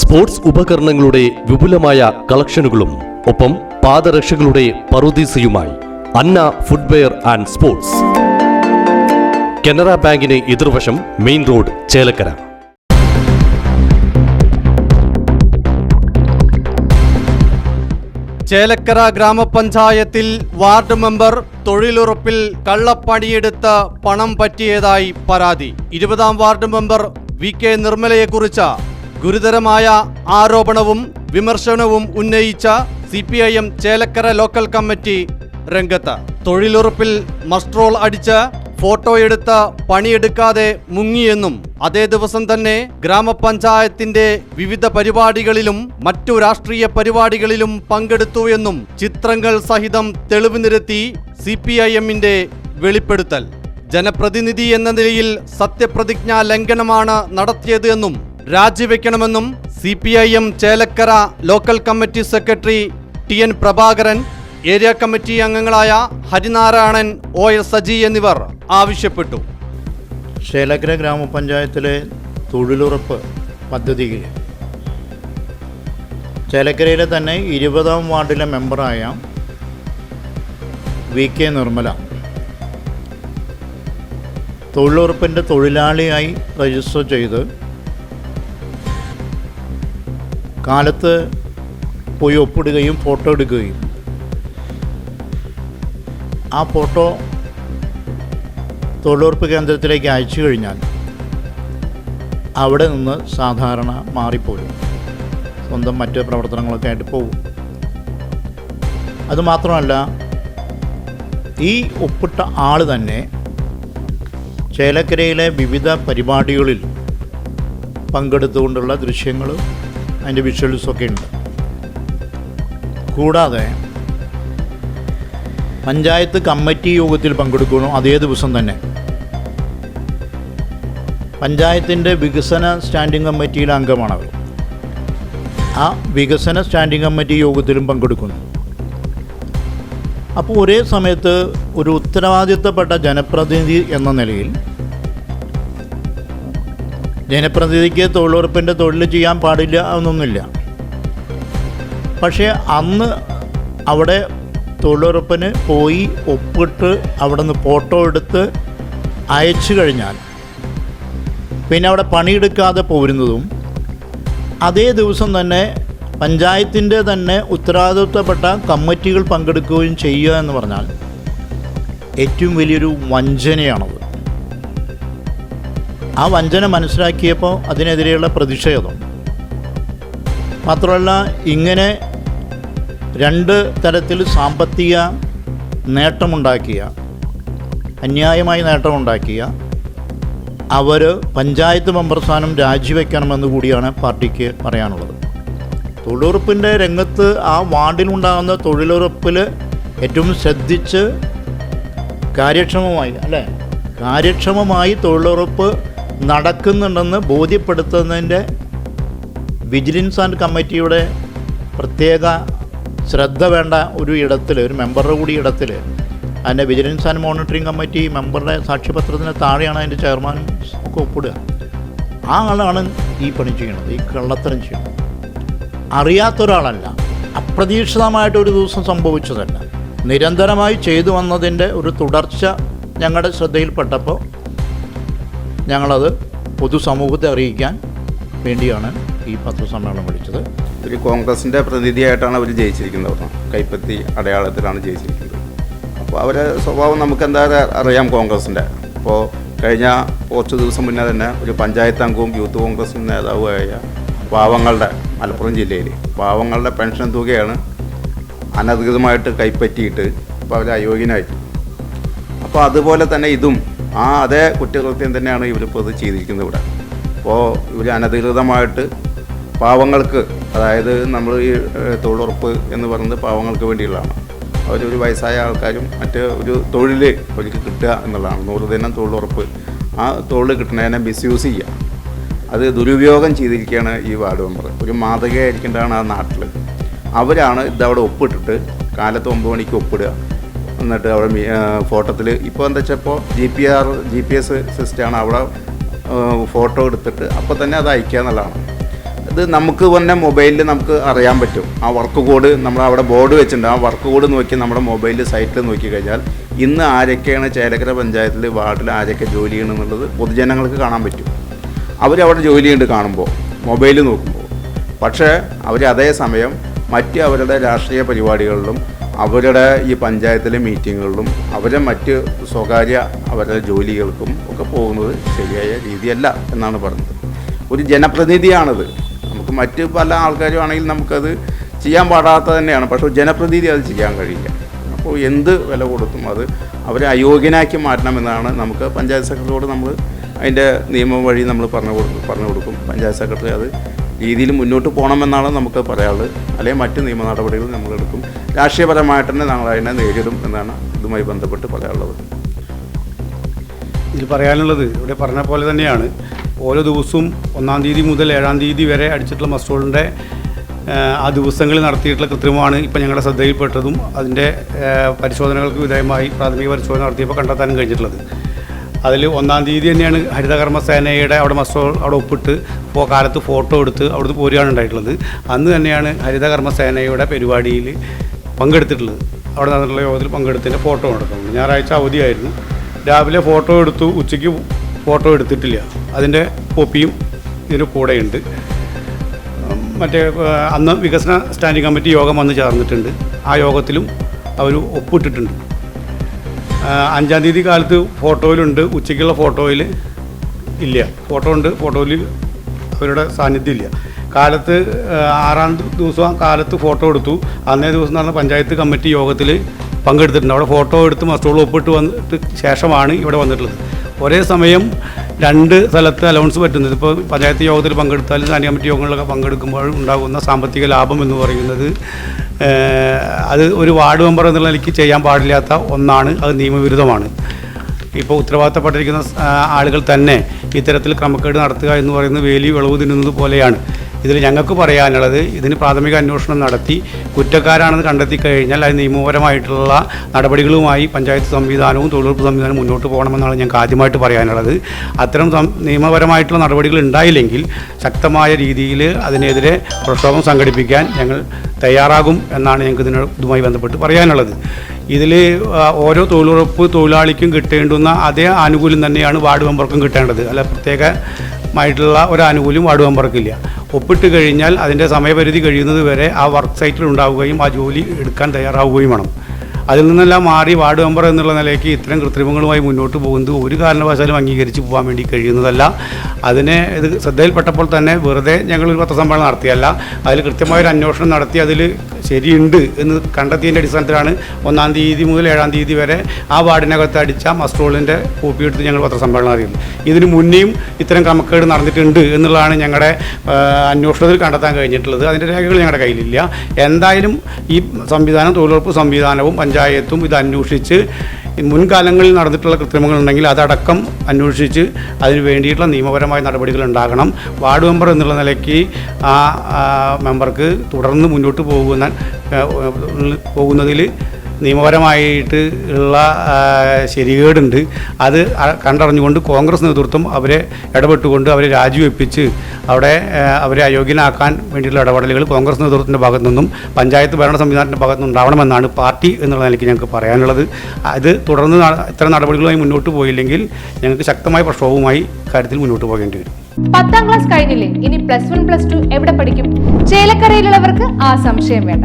Sports ഉപകരണങ്ങളുടെ വിപുലമായ കളക്ഷനുകളും ഒപ്പം പാദരക്ഷകളുടെ പറുദീസയുമായി Anna footwear and sports. Canara ബാങ്കിന് എതിർവശം മെയിൻ റോഡ് ചേലക്കര. ചേലക്കര ഗ്രാമപഞ്ചായത്തിൽ വാർഡ് മെമ്പർ തൊഴിലുറപ്പിൽ കള്ളപ്പണിയെടുത്ത് പണം പറ്റിയതായി പരാതി. ഇരുപതാം വാർഡ് മെമ്പർ വി കെ നിർമ്മലയെക്കുറിച്ച ഗുരുതരമായ ആരോപണവും വിമർശനവും ഉന്നയിച്ച C P I M Chelakkara local committee രംഗത്ത്. തൊഴിലുറപ്പിൽ മസ്ട്രോൾ അടിച്ച് ഫോട്ടോ എടുത്ത് പണിയെടുക്കാതെ മുങ്ങിയെന്നും അതേ ദിവസം തന്നെ ഗ്രാമപഞ്ചായത്തിന്റെ വിവിധ പരിപാടികളിലും മറ്റു രാഷ്ട്രീയ പരിപാടികളിലും പങ്കെടുത്തു എന്നും ചിത്രങ്ങൾ സഹിതം തെളിവ് നിരത്തി സി പി ഐ എമ്മിന്റെ വെളിപ്പെടുത്തൽ. ജനപ്രതിനിധി എന്ന നിലയിൽ സത്യപ്രതിജ്ഞാ ലംഘനമാണ് നടത്തിയത് എന്നും രാജിവെക്കണമെന്നും C P I M Chelakkara local committee secretary T N Prabhakaran area committee അംഗങ്ങളായ ഹരിനാരായണൻ ഒ എസ് സജി എന്നിവർ ആവശ്യപ്പെട്ടു. ചേലക്കര ഗ്രാമപഞ്ചായത്തിലെ തൊഴിലുറപ്പ് പദ്ധതിയിൽ ചേലക്കരയിലെ തന്നെ ഇരുപതാം വാർഡിലെ മെമ്പറായ വി കെ നിർമ്മല തൊഴിലുറപ്പിന്റെ തൊഴിലാളിയായി രജിസ്റ്റർ ചെയ്ത് കാലത്ത് പോയി ഒപ്പിടുകയും ഫോട്ടോ എടുക്കുകയും. ആ ഫോട്ടോ തൊഴിലുറപ്പ് കേന്ദ്രത്തിലേക്ക് അയച്ചു കഴിഞ്ഞാൽ അവിടെ നിന്ന് സാധാരണ മാറിപ്പോരും. സ്വന്തം മറ്റ് പ്രവർത്തനങ്ങളൊക്കെ ആയിട്ട് പോകും അതുമാത്രമല്ല ഈ ഒപ്പിട്ട ആൾ തന്നെ ചേലക്കരയിലെ വിവിധ പരിപാടികളിൽ പങ്കെടുത്തുകൊണ്ടുള്ള ദൃശ്യങ്ങളും അതിന്റെ വിഷ്വൽസൊക്കെ ഉണ്ട്. കൂടാതെ പഞ്ചായത്ത് കമ്മിറ്റി യോഗത്തിൽ പങ്കെടുക്കുന്നു അതേ ദിവസം തന്നെ. പഞ്ചായത്തിന്റെ വികസന സ്റ്റാൻഡിംഗ് കമ്മിറ്റിയിലെ അംഗമാണ് അവർ ആ വികസന സ്റ്റാൻഡിംഗ് കമ്മിറ്റി യോഗത്തിലും പങ്കെടുക്കുന്നു. അപ്പോൾ ഒരേ സമയത്ത് ഒരു ഉത്തരവാദിത്തപ്പെട്ട ജനപ്രതിനിധി എന്ന നിലയിൽ ജനപ്രതിനിധിക്ക് തൊഴിലുറപ്പിന്റെ തൊഴിൽ ചെയ്യാൻ പാടില്ല എന്നൊന്നുമില്ല. പക്ഷേ അന്ന് അവിടെ തൊഴിലുറപ്പിന് പോയി ഒപ്പിട്ട് അവിടെ നിന്ന് ഫോട്ടോ എടുത്ത് അയച്ചു കഴിഞ്ഞാൽ പിന്നെ അവിടെ പണിയെടുക്കാതെ പോരുന്നതും അതേ ദിവസം തന്നെ പഞ്ചായത്തിന്റെ തന്നെ ഉത്തരവാദിത്വപ്പെട്ട കമ്മിറ്റികൾ പങ്കെടുക്കുകയും ചെയ്യുക എന്ന് പറഞ്ഞാൽ ഏറ്റവും വലിയൊരു വഞ്ചനയാണത്. ആ വഞ്ചന മനസ്സിലാക്കിയപ്പോൾ അതിനെതിരെയുള്ള പ്രതിഷേധം. മാത്രമല്ല ഇങ്ങനെ രണ്ട് തരത്തിൽ സാമ്പത്തിക നേട്ടമുണ്ടാക്കിയ അന്യായമായി നേട്ടമുണ്ടാക്കിയ അവർ പഞ്ചായത്ത് മെമ്പർ സ്ഥാനം രാജിവെക്കണമെന്ന് കൂടിയാണ് പാർട്ടിക്ക് പറയാനുള്ളത്. തൊഴിലുറപ്പിന്റെ രംഗത്ത് ആ വാർഡിലുണ്ടാകുന്ന തൊഴിലുറപ്പിൽ ഏറ്റവും ശ്രദ്ധിച്ച് കാര്യക്ഷമമായി അല്ലേ? കാര്യക്ഷമമായി തൊഴിലുറപ്പ് നടക്കുന്നുണ്ടെന്ന് ബോധ്യപ്പെടുത്തുന്നതിന്റെ വിജിലൻസ് ആൻഡ് കമ്മിറ്റിയുടെ പ്രത്യേക ശ്രദ്ധ വേണ്ട ഒരു ഇടത്തിൽ ഒരു മെമ്പറുടെ കൂടി ഇടത്തിൽ അതിന്റെ വിജിലൻസ് ആൻഡ് മോണിറ്ററിംഗ് കമ്മിറ്റി മെമ്പറുടെ സാക്ഷ്യപത്രത്തിന് താഴെയാണ് അതിന്റെ ചെയർമാൻ ഒപ്പിടുക ആ ആളാണ് ഈ പണി ചെയ്യുന്നത് ഈ കള്ളത്തരം ചെയ്യുന്നത്. അറിയാത്ത ഒരാളല്ല അപ്രതീക്ഷിതമായിട്ട് ഒരു ദിവസം സംഭവിച്ചതല്ല. നിരന്തരമായി ചെയ്തു വന്നതിന്റെ ഒരു തുടർച്ച ഞങ്ങളുടെ ശ്രദ്ധയിൽപ്പെട്ടപ്പോൾ ഞങ്ങളത് പൊതുസമൂഹത്തെ അറിയിക്കാൻ വേണ്ടിയാണ് ഈ പത്രസമ്മേളനം വിളിച്ചത്. ഒരു കോൺഗ്രസിന്റെ പ്രതിനിധിയായിട്ടാണ് അവർ ജയിച്ചിരിക്കുന്നത്. കൈപ്പത്തി അടയാളത്തിലാണ് ജയിച്ചിരിക്കുന്നത്. അപ്പോൾ അവരെ സ്വഭാവം നമുക്ക് എന്തായാലും അറിയാം കോൺഗ്രസിന്റെ അപ്പോൾ കഴിഞ്ഞ കുറച്ച് ദിവസം മുന്നേ തന്നെ ഒരു പഞ്ചായത്ത് അംഗവും യൂത്ത് കോൺഗ്രസ് നേതാവുമായ പാവങ്ങളുടെ മലപ്പുറം ജില്ലയിൽ പാവങ്ങളുടെ പെൻഷൻ തുകയാണ് അനധികൃതമായിട്ട് കൈപ്പറ്റിയിട്ട് അപ്പോൾ അവർ അയോഗ്യനായി അപ്പോൾ അതുപോലെ തന്നെ ഇതും ആ അതേ കുറ്റകൃത്യം തന്നെയാണ് ഇവരിപ്പോൾ ഇത് ചെയ്തിരിക്കുന്നത് ഇവിടെ. അപ്പോൾ ഇവർ അനധികൃതമായിട്ട് പാവങ്ങൾക്ക് അതായത് നമ്മൾ ഈ തൊഴിലുറപ്പ് എന്ന് പറയുന്നത് പാവങ്ങൾക്ക് വേണ്ടിയുള്ളതാണ്. അവരൊരു വയസ്സായ ആൾക്കാരും മറ്റ് ഒരു തൊഴിൽ അവർക്ക് കിട്ടുക എന്നുള്ളതാണ്. നൂറ് ദിനം തൊഴിലുറപ്പ്. ആ തൊഴിൽ കിട്ടുന്നതിനെ മിസ്യൂസ് ചെയ്യുക. അത് ദുരുപയോഗം ചെയ്തിരിക്കുകയാണ് ഈ വാർഡ് മെമ്പർ. ഒരു മാതൃകയായിരിക്കേണ്ടതാണ് ആ നാട്ടിൽ അവരാണ് ഇതവിടെ ഒപ്പിട്ടിട്ട് കാലത്ത് ഒമ്പത് മണിക്ക് ഒപ്പിടുക. എന്നിട്ട് അവിടെ ഫോട്ടോത്തിൽ ഇപ്പോൾ എന്താ വെച്ചാൽ ഇപ്പോൾ G P R G P S സിസ്റ്റമാണ് അവിടെ ഫോട്ടോ എടുത്തിട്ട് അപ്പോൾ തന്നെ അത് അയക്കുക എന്നുള്ളതാണ്. ഇത് നമുക്ക് തന്നെ മൊബൈലിൽ നമുക്ക് അറിയാൻ പറ്റും. ആ വർക്ക് കോഡ് നമ്മൾ അവിടെ ബോർഡ് വെച്ചിട്ടുണ്ട്. ആ വർക്ക് കോഡ് നോക്കി നമ്മുടെ മൊബൈലിൽ സൈറ്റിൽ നോക്കി കഴിഞ്ഞാൽ ഇന്ന് ആരൊക്കെയാണ് ചേലക്കര പഞ്ചായത്തിൽ വാർഡിൽ ആരൊക്കെ ജോലി ചെയ്യണമെന്നുള്ളത് പൊതുജനങ്ങൾക്ക് കാണാൻ പറ്റും. അവരവിടെ ജോലി ചെയ്യുന്നുണ്ട് കാണുമ്പോൾ മൊബൈൽ നോക്കുമ്പോൾ പക്ഷേ അവർ അതേസമയം മറ്റ് അവരുടെ രാഷ്ട്രീയ പരിപാടികളിലും അവരുടെ ഈ പഞ്ചായത്തിലെ മീറ്റിങ്ങുകളിലും അവരെ മറ്റ് സ്വകാര്യ അവരുടെ ജോലികൾക്കും ഒക്കെ പോകുന്നത് ശരിയായ രീതിയല്ല എന്നാണ് പറഞ്ഞത്. ഒരു ജനപ്രതിനിധിയാണത്. നമുക്ക് മറ്റ് പല ആൾക്കാരും ആണെങ്കിൽ നമുക്കത് ചെയ്യാൻ പാടാത്ത തന്നെയാണ്. പക്ഷേ ജനപ്രതിനിധി അത് ചെയ്യാൻ കഴിയില്ല. അപ്പോൾ എന്ത് വില കൊടുത്തും അത് അവരെ അയോഗ്യനാക്കി മാറ്റണമെന്നാണ് നമുക്ക് പഞ്ചായത്ത് സെക്രട്ടറിയോട് നമ്മൾ അതിന്റെ നിയമം വഴി നമ്മൾ പറഞ്ഞു കൊടുക്കും പറഞ്ഞു കൊടുക്കും. പഞ്ചായത്ത് സെക്രട്ടറി അത് രീതിയിൽ മുന്നോട്ട് പോകണമെന്നാണ് നമുക്ക് പറയാനുള്ളത്. അല്ലെങ്കിൽ മറ്റ് നിയമ നടപടികൾ നമ്മൾ എടുക്കും രാഷ്ട്രീയപരമായിട്ട് തന്നെ ഞങ്ങൾ അതിനെ നേരിടും എന്നാണ് ഇതുമായി ബന്ധപ്പെട്ട് പറയാനുള്ളത്. ഇതിൽ പറയാനുള്ളത് ഇവിടെ പറഞ്ഞ പോലെ തന്നെയാണ്. ഓരോ ദിവസവും ഒന്നാം തീയതി മുതൽ ഏഴാം തീയതി വരെ അടിച്ചിട്ടുള്ള മസ്റ്റോളിന്റെ ആ ദിവസങ്ങളിൽ നടത്തിയിട്ടുള്ള കൃത്രിമമാണ് ഇപ്പം ഞങ്ങളുടെ ശ്രദ്ധയിൽപ്പെട്ടതും അതിന്റെ പരിശോധനകൾക്ക് വിധേയമായി പ്രാഥമിക പരിശോധന നടത്തിയപ്പോൾ കണ്ടെത്താനും കഴിഞ്ഞിട്ടുള്ളത്. അതിൽ ഒന്നാം തീയതി തന്നെയാണ് ഹരിതകർമ്മ സേനയുടെ അവിടെ മസ്റ്റോൾ അവിടെ ഒപ്പിട്ട് ഫോ കാലത്ത് ഫോട്ടോ എടുത്ത് അവിടുന്ന് പോരുകയാണ് ഉണ്ടായിട്ടുള്ളത്. അന്ന് തന്നെയാണ് ഹരിതകർമ്മസേനയുടെ പരിപാടിയിൽ പങ്കെടുത്തിട്ടുള്ളത്. അവിടെ നടന്നിട്ടുള്ള യോഗത്തിൽ പങ്കെടുത്തതിന്റെ ഫോട്ടോ എടുക്കുന്നത് ഞായറാഴ്ച അവധിയായിരുന്നു. രാവിലെ ഫോട്ടോ എടുത്തു ഉച്ചയ്ക്ക് ഫോട്ടോ എടുത്തിട്ടില്ല. അതിന്റെ കോപ്പിയും ഇതിന് കൂടെയുണ്ട്. മറ്റേ അന്ന് വികസന സ്റ്റാൻഡിംഗ് കമ്മിറ്റി യോഗം വന്ന് ചേർന്നിട്ടുണ്ട്. ആ യോഗത്തിലും അവർ ഒപ്പിട്ടിട്ടുണ്ട്. അഞ്ചാം തീയതി കാലത്ത് ഫോട്ടോയിലുണ്ട്. ഉച്ചയ്ക്കുള്ള ഫോട്ടോയിൽ ഇല്ല. ഫോട്ടോ ഉണ്ട്. ഫോട്ടോയിൽ അവരുടെ സാന്നിധ്യമില്ല. കാലത്ത് ആറാം ദിവസം കാലത്ത് ഫോട്ടോ എടുത്തു. അന്നേ ദിവസം നടന്ന പഞ്ചായത്ത് കമ്മിറ്റി യോഗത്തിൽ പങ്കെടുത്തിട്ടുണ്ട്. അവിടെ ഫോട്ടോ എടുത്ത് മസ്റ്റോൾ ഒപ്പിട്ട് വന്നിട്ട് ശേഷമാണ് ഇവിടെ വന്നിട്ടുള്ളത്. ഒരേ സമയം രണ്ട് സ്ഥലത്ത് അലവൻസ് പറ്റുന്നത്. ഇപ്പോൾ പഞ്ചായത്ത് യോഗത്തിൽ പങ്കെടുത്താലും സ്റ്റാൻഡിംഗ് കമ്മിറ്റി യോഗങ്ങളിലൊക്കെ പങ്കെടുക്കുമ്പോൾ ഉണ്ടാകുന്ന സാമ്പത്തിക ലാഭം എന്ന് പറയുന്നത് അത് ഒരു വാർഡ് മെമ്പർ എന്നുള്ള നിലയ്ക്ക് ചെയ്യാൻ പാടില്ലാത്ത ഒന്നാണ്. അത് നിയമവിരുദ്ധമാണ്. ഇപ്പോൾ ഉത്തരവാദിത്തപ്പെട്ടിരിക്കുന്ന ആളുകൾ തന്നെ ഇത്തരത്തിൽ ക്രമക്കേട് നടത്തുക എന്ന് പറയുന്നത് വേലി വിളവ് തിന്നുന്നത് പോലെയാണ്. ഇതിൽ ഞങ്ങൾക്ക് പറയാനുള്ളത് ഇതിന് പ്രാഥമിക അന്വേഷണം നടത്തി കുറ്റക്കാരാണെന്ന് കണ്ടെത്തി കഴിഞ്ഞാൽ അത് നിയമപരമായിട്ടുള്ള നടപടികളുമായി പഞ്ചായത്ത് സംവിധാനവും തൊഴിലുറപ്പ് സംവിധാനവും മുന്നോട്ട് പോകണമെന്നാണ് ഞങ്ങൾക്ക് ആദ്യമായിട്ട് പറയാനുള്ളത്. അത്തരം നിയമപരമായിട്ടുള്ള നടപടികൾ ഉണ്ടായില്ലെങ്കിൽ ശക്തമായ രീതിയിൽ അതിനെതിരെ പ്രക്ഷോഭം സംഘടിപ്പിക്കാൻ ഞങ്ങൾ തയ്യാറാകും എന്നാണ് ഞങ്ങൾക്ക് ഇതിന് ഇതുമായി ബന്ധപ്പെട്ട് പറയാനുള്ളത്. ഇതിൽ ഓരോ തൊഴിലുറപ്പ് തൊഴിലാളിക്കും കിട്ടേണ്ടുന്ന അതേ ആനുകൂല്യം തന്നെയാണ് വാർഡ് മെമ്പർക്കും കിട്ടേണ്ടത്. അല്ല പ്രത്യേകമായിട്ടുള്ള ഒരു ആനുകൂല്യം വാർഡ് മെമ്പർക്കില്ല. ഒപ്പിട്ട് കഴിഞ്ഞാൽ അതിന്റെ സമയപരിധി കഴിയുന്നത് വരെ ആ വർക്ക് സൈറ്റിൽ ഉണ്ടാവുകയും ആ ജോലി എടുക്കാൻ തയ്യാറാവുകയും വേണം. അതിൽ നിന്നെല്ലാം മാറി വാർഡ് മെമ്പർ എന്നുള്ള നിലയ്ക്ക് ഇത്തരം കൃത്രിമങ്ങളുമായി മുന്നോട്ട് പോകുന്നത് ഒരു കാരണവശാലും അംഗീകരിച്ച് പോകാൻ വേണ്ടി കഴിയുന്നതല്ല. അതിനെ ഇത് ശ്രദ്ധയിൽപ്പെട്ടപ്പോൾ തന്നെ വെറുതെ ഞങ്ങളൊരു പത്രസമ്മേളനം നടത്തിയല്ല. അതിൽ കൃത്യമായൊരു അന്വേഷണം നടത്തി അതിൽ ശരിയുണ്ട് എന്ന് കണ്ടെത്തിയതിന്റെ അടിസ്ഥാനത്തിലാണ് ഒന്നാം തീയതി മുതൽ ഏഴാം തീയതി വരെ ആ വാർഡിനകത്ത് അടിച്ച മസ്ട്രോളിന്റെ കോപ്പി എടുത്ത് ഞങ്ങൾ പത്രസമ്മേളനം അറിയുന്നത് ഇതിന് മുന്നേയും ഇത്തരം ക്രമക്കേട് നടന്നിട്ടുണ്ട് എന്നുള്ളതാണ് ഞങ്ങളുടെ അന്വേഷണത്തിൽ കണ്ടെത്താൻ കഴിഞ്ഞിട്ടുള്ളത്. അതിന്റെ രേഖകൾ ഞങ്ങളുടെ കയ്യിലില്ല. എന്തായാലും ഈ സംവിധാനം തൊഴിലുറപ്പ് സംവിധാനവും പഞ്ചായത്തും ഇത് അന്വേഷിച്ച് മുൻകാലങ്ങളിൽ നടന്നിട്ടുള്ള കൃത്രിമങ്ങൾ ഉണ്ടെങ്കിൽ അതടക്കം അന്വേഷിച്ച് അതിന് വേണ്ടിയിട്ടുള്ള നിയമപരമായ നടപടികൾ ഉണ്ടാകണം. വാർഡ് മെമ്പർ എന്നുള്ള നിലയ്ക്ക് ആ മെമ്പർക്ക് തുടർന്ന് മുന്നോട്ട് പോകുന്ന പോകുന്നതിൽ നിയമപരമായിട്ട് ഉള്ള ശരികേടുണ്ട്. അത് കണ്ടറിഞ്ഞുകൊണ്ട് കോൺഗ്രസ് നേതൃത്വം അവരെ ഇടപെട്ടുകൊണ്ട് അവരെ രാജിവെപ്പിച്ച് അവിടെ അവരെ അയോഗ്യനാക്കാൻ വേണ്ടിയുള്ള ഇടപെടലുകൾ കോൺഗ്രസ് നേതൃത്വത്തിന്റെ ഭാഗത്തു നിന്നും പഞ്ചായത്ത് ഭരണ സംവിധാനത്തിന്റെ ഭാഗത്തു നിന്നും ഉണ്ടാവണമെന്നാണ് പാർട്ടി എന്നുള്ള നിലയ്ക്ക് ഞങ്ങൾക്ക് പറയാനുള്ളത്. അത് തുടർന്ന് ഇത്തരം നടപടികളുമായി മുന്നോട്ട് പോയില്ലെങ്കിൽ ഞങ്ങൾക്ക് ശക്തമായ പ്രക്ഷോഭവുമായി കാര്യത്തിൽ മുന്നോട്ട് പോകേണ്ടി വരും. പത്താം ക്ലാസ് കഴിഞ്ഞില്ലേ? ഇനി പ്ലസ് വൺ പ്ലസ് ടു എവിടെ പഠിക്കും? ചേലക്കരയിലുള്ളവർക്ക് ആ സംശയം വേണ്ട.